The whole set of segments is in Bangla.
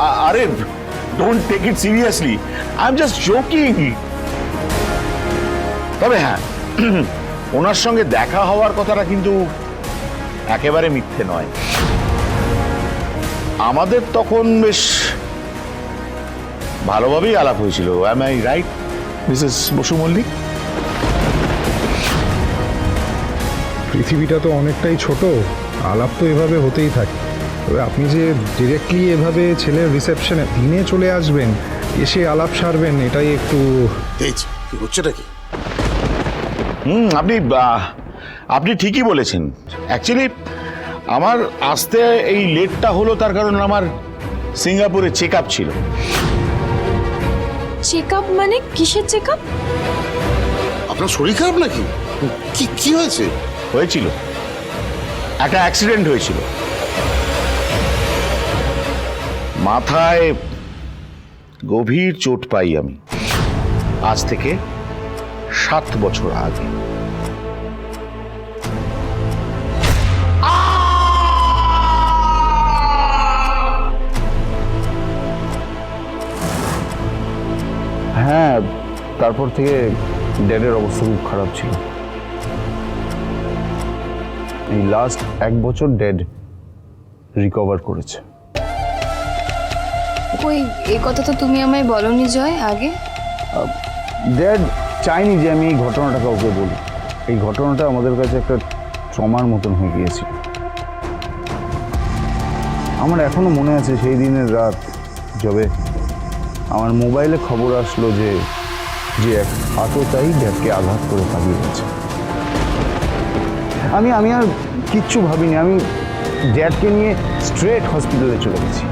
আরে don't take it seriously I am just joking তবে হ্যাঁ ওনার সঙ্গে দেখা হওয়ার কথাটা কিন্তু একেবারে মিথ্যে নয়। আমাদের তখন বেশ ভালোভাবেই আলাপ হয়েছিল। Am I right Mrs Basu Mallick পৃথিবীটা তো অনেকটাই ছোট। আলাপ তো এভাবে হতেই থাকে। তবে আপনি যে ডিরেক্টলি এভাবে ছেলের রিসেপশনে দিনে চলে আসবেন এসে আলাপ সারবেন এটাই একটু তেজ কি হচ্ছেটা কি? হুম আপনি আহ, আপনি ঠিকই বলেছেন। অ্যাকচুয়ালি আমার আসতে এই লেটটা হলো তার কারণ আমার সিঙ্গাপুরে চেক আপ ছিল। চেক আপ মানে কিসের চেক আপ আপনার শরীর খারাপ নাকি? কি কি হয়েছে? হয়েছিল। একটা অ্যাক্সিডেন্ট হয়েছিল। মাথায় গভীর চোট পাই আমি। আজ থেকে সাত বছর আগে। হ্যাঁ তারপর থেকে ড্যাডের অবস্থা খুব খারাপ ছিল। এই লাস্ট এক বছর ড্যাড রিকভার করেছে। ওই এই কথা তো তুমি আমায় বলনি, জয়, আগে। ড্যাড চাইনি যে আমি এই ঘটনাটা কাউকে বলি। এই ঘটনাটা আমাদের কাছে একটা ট্রমার মতন হয়ে গিয়েছিল। আমার এখনও মনে আছে সেই দিনের রাত যবে আমার মোবাইলে খবর আসলো যে যে এক আততাই ড্যাডকে আঘাত করে পালিয়ে গেছে। আমি আমি আর কিচ্ছু ভাবিনি। আমি ড্যাডকে নিয়ে স্ট্রেট হসপিটালে চলে গেছি।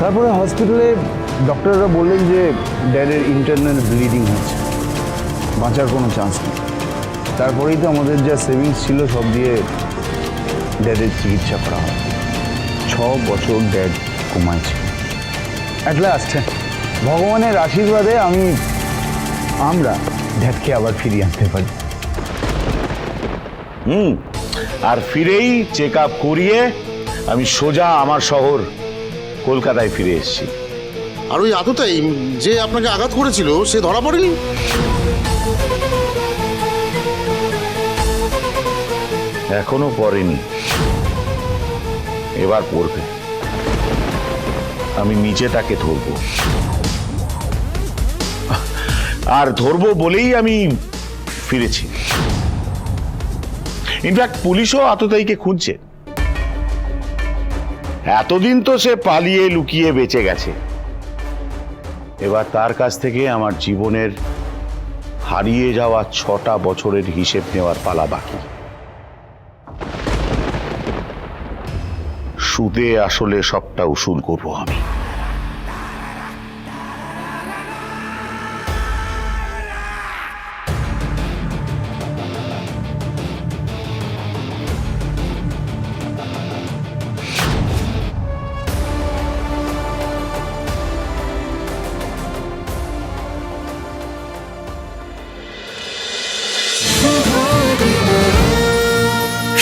তারপরে হসপিটালে ডক্টররা বললেন যে ড্যাডের ইন্টারনাল ব্লিডিং হচ্ছে। বাঁচার কোনো চান্স নেই। তারপরেই তো আমাদের যা সেভিংস ছিল সব দিয়ে ড্যাডের চিকিৎসা করা হয়। ছ বছর ড্যাড কমায় ছিল। অ্যাট লাস্ট ভগবানের আশীর্বাদে আমি, আমরা ড্যাডকে আবার ফিরিয়ে আনতে পারি। হুম, আর ফিরেই চেক আপ করিয়ে আমি সোজা আমার শহর কলকাতায় ফিরে এসেছি। আর ওই আততাই যে আপনাকে আঘাত করেছিল সে ধরা পড়েনি? এখনও পড়েনি। এবার পড়বে। আমি নিজে তাকে ধরবো। আর ধরবো বলেই আমি ফিরেছি। ইনফ্যাক্ট পুলিশও আততাইকে খুঁজছে। এতদিন তো সে পালিয়ে লুকিয়ে বেঁচে গেছে। এবার তার কাছ থেকে আমার জীবনের হারিয়ে যাওয়া ছটা বছরের হিসেব নেওয়ার পালা বাকি। সুদে আসলে সবটা উসুল করব আমি।